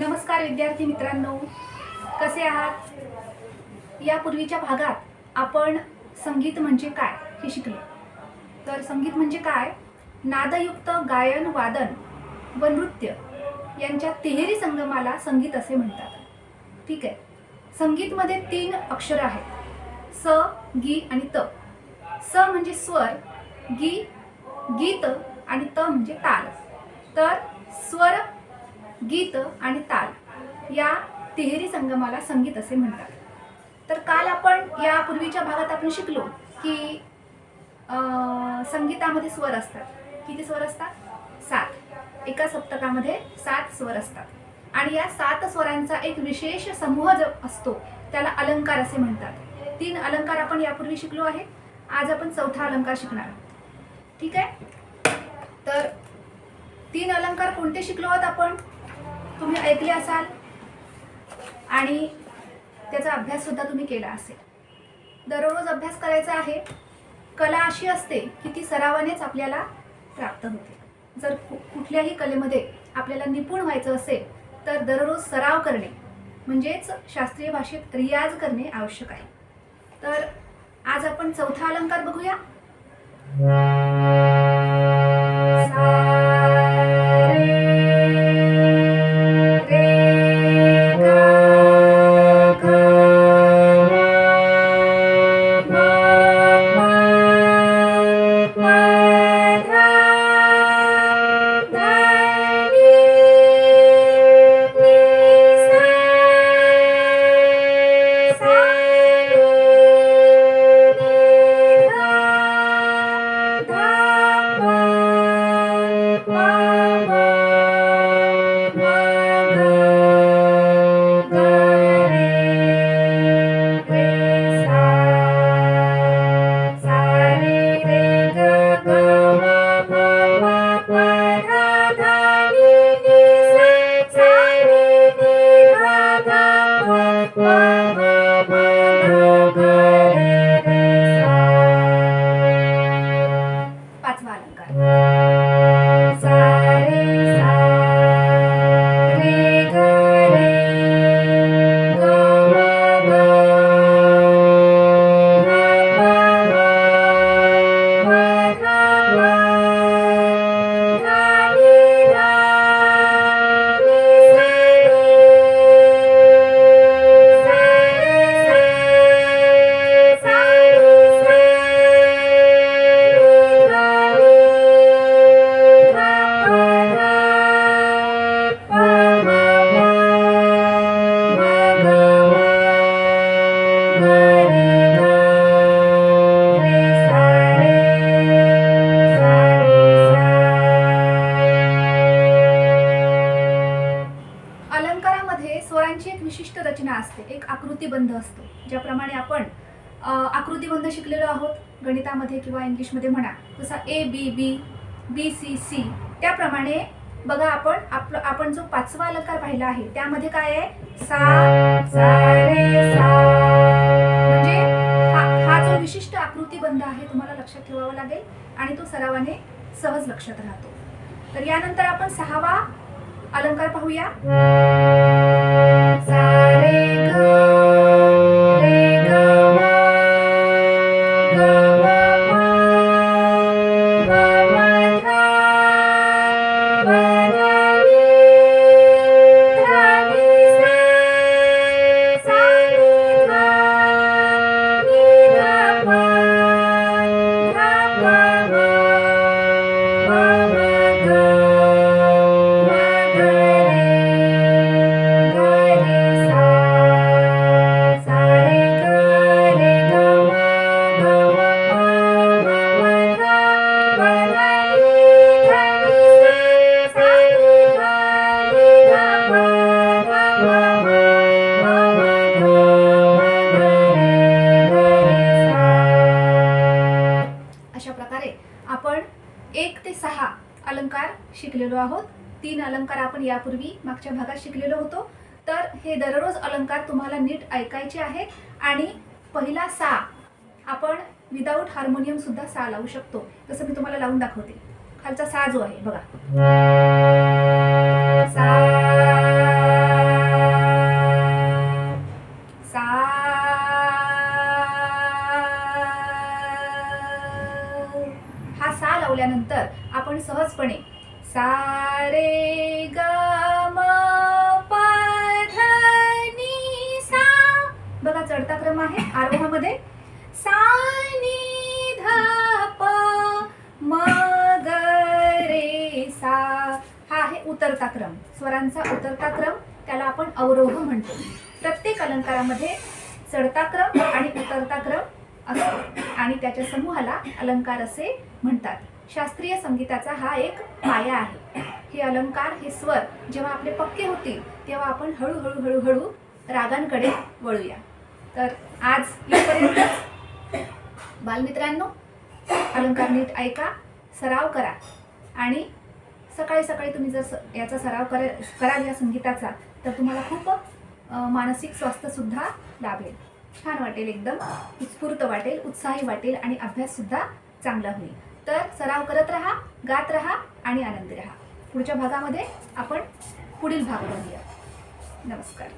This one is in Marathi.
नमस्कार विद्यार्थी मित्रांनो. कसे आहात? यापूर्वीच्या भागात आपण संगीत म्हणजे काय हे शिकलो. तर संगीत म्हणजे काय? नादयुक्त गायन वादन व नृत्य यांच्या तिहेरी संगमाला संगीत असे म्हणतात. ठीक आहे? संगीतमध्ये तीन अक्षरं आहेत. स गी आणि त. स म्हणजे स्वर गी गीत आणि त म्हणजे ताल. तर स्वर गीत आणि ताल या तिहेरी संगमाला संगीत असे म्हणतात. तर काल आपण या पूर्वीच्या भागात आपण शिकलो की संगीतामध्ये स्वर असतात. किती स्वर असतात? सात. एका सप्तकामध्ये सात स्वर असतात. आणि या सात स्वरांचा एक विशेष समूह जो असतो त्याला अलंकार असे म्हणतात. तीन अलंकार आपण यापूर्वी शिकलो आहे. आज आपण चौथा अलंकार शिकणार आहोत. ठीक आहे? तर तीन अलंकार कोणते शिकलो आहोत आपण? तुम्ही ऐकले असाल? आणि त्याचा अभ्याससुद्धा तुम्ही केला असेल. दररोज अभ्यास करायचा आहे. कला अशी असते की ती सरावानेच आपल्याला प्राप्त होते. जर कुठल्याही कलेमध्ये आपल्याला निपुण व्हायचं असेल तर दररोज सराव करणे म्हणजेच शास्त्रीय भाषेत रियाज करणे आवश्यक आहे. तर आज आपण चौथा अलंकार बघूया. पाचवा असतो ज्याप्रमाणे आपण आकृतीबंध शिकलेलो आहोत गणितामध्ये किंवा इंग्लिशमध्ये म्हणा जसा A B B B C C त्याप्रमाणे बघा आपण आपलं आपण जो पाचवा अलंकार पाहिला आहे त्यामध्ये काय आहे? सा सा रे सा. म्हणजे हा हा जो विशिष्ट आकृतीबंध आहे तुम्हाला लक्षात ठेवावा लागेल आणि तो सरावाने सहज लक्षात राहतो. तर यानंतर आपण सहावा अलंकार पाहूया. शिकलेलो आहोत. तीन अलंकार आपण यापूर्वी मागच्या भागात शिकलेलो होतो. तर हे दररोज अलंकार तुम्हाला नीट ऐकायचे आहे आणि पहिला सा आपण विदाऊट हार्मोनियमसुद्धा सा लावू शकतो. जसं मी तुम्हाला लावून दाखवते. खालचा सा जो आहे बघा. सा हा सा लावल्यानंतर आपण सहजपणे सारे ग सा. बघा चढता क्रम आहे आरोहामध्ये. सा नी ध प म ग रे सा. हा आहे उतरता क्रम. स्वरांचा उतरता क्रम त्याला आपण अवरोह म्हणतो. प्रत्येक अलंकारामध्ये चढता क्रम आणि उतरता क्रम असतो. आणि त्याच्या समूहाला अलंकार असे म्हणतात. शास्त्रीय संगीताचा हा एक माया आहे. हे अलंकार हे स्वर जेव्हा आपले पक्के होतील तेव्हा आपण हळूहळू हळूहळू रागांकडे वळूया. तर आज इथपर्यंत बालमित्रांनो अलंकार नीट ऐका सराव करा आणि सकाळी सकाळी तुम्ही जर स- याचा सराव कर कराल या संगीताचा तर तुम्हाला खूप मानसिक स्वास्थ्यसुद्धा लाभेल. छान वाटेल एकदम उत्स्फूर्त वाटेल उत्साही वाटेल आणि अभ्याससुद्धा चांगला होईल. तर सराव करत राहा गात राहा आणि आनंदी राहा. पुढच्या भागामध्ये आपण पुढील भाग बघूया नमस्कार.